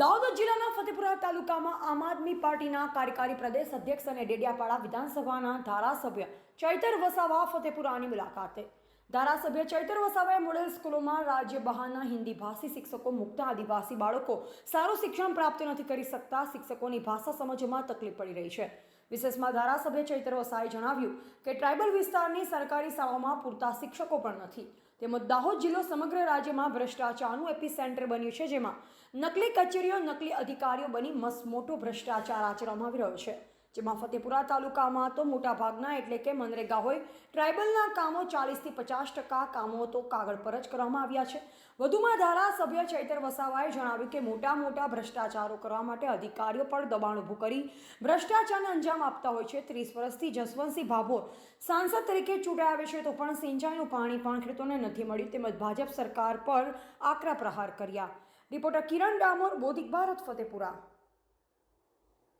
દાહોદ જિલ્લાના ફતેપુરા તાલુકામાં આમ આદમી પાર્ટીના કાર્યકારી પ્રદેશ અધ્યક્ષ અને ડેડિયાપાડા વિધાનસભાના ધારાસભ્ય ચૈતર વસાવા ફતેપુરાની મુલાકાતે. ધારાસભ્ય ચૈતર વસાવાએ મોડેલ સ્કૂલોમાં રાજ્ય બહારના હિન્દી ભાષી શિક્ષકો મુક્ત આદિવાસી બાળકો સારું શિક્ષણ પ્રાપ્ત નથી કરી શકતા શિક્ષકોની ભાષા સમજવામાં તકલીફ પડી રહી છે. વિશેષમાં ધારાસભ્ય ચૈત્ર વસાએ જણાવ્યું કે ટ્રાઇબલ વિસ્તારની સરકારી શાળાઓમાં પૂરતા શિક્ષકો પણ નથી. તેમજ દાહોદ જિલ્લો સમગ્ર રાજ્યમાં ભ્રષ્ટાચારનું એપી સેન્ટર બન્યું છે જેમાં નકલી કચેરીઓ, નકલી અધિકારીઓ બની મસ્ત મોટો ભ્રષ્ટાચાર આચરવામાં આવી રહ્યો છે. જેમાં ફતેપુરા તાલુકામાં તો મોટાભાગના એટલે કે મનરેગા હોય, ટ્રાઇબલના કામો ચાલીસથી પચાસ ટકા કામો તો કાગળ પર જ કરવામાં આવ્યા છે. વધુમાં ધારાસભ્ય ચૈતર વસાવાએ જણાવ્યું કે મોટા મોટા ભ્રષ્ટાચારો કરવા માટે અધિકારીઓ પર દબાણ ઊભું કરી ભ્રષ્ટાચારને અંજામ આપતા હોય છે. ત્રીસ વર્ષથી જસવંતસિંહ ભાભોર સાંસદ તરીકે આવે છે તો પણ સિંચાઈનું પાણી પણ ખેડૂતોને નથી મળ્યું. તેમજ ભાજપ સરકાર પર આકરા પ્રહાર કર્યા. રિપોર્ટર કિરણ ડામોર, બોધિક ભારત, ફતેપુરા.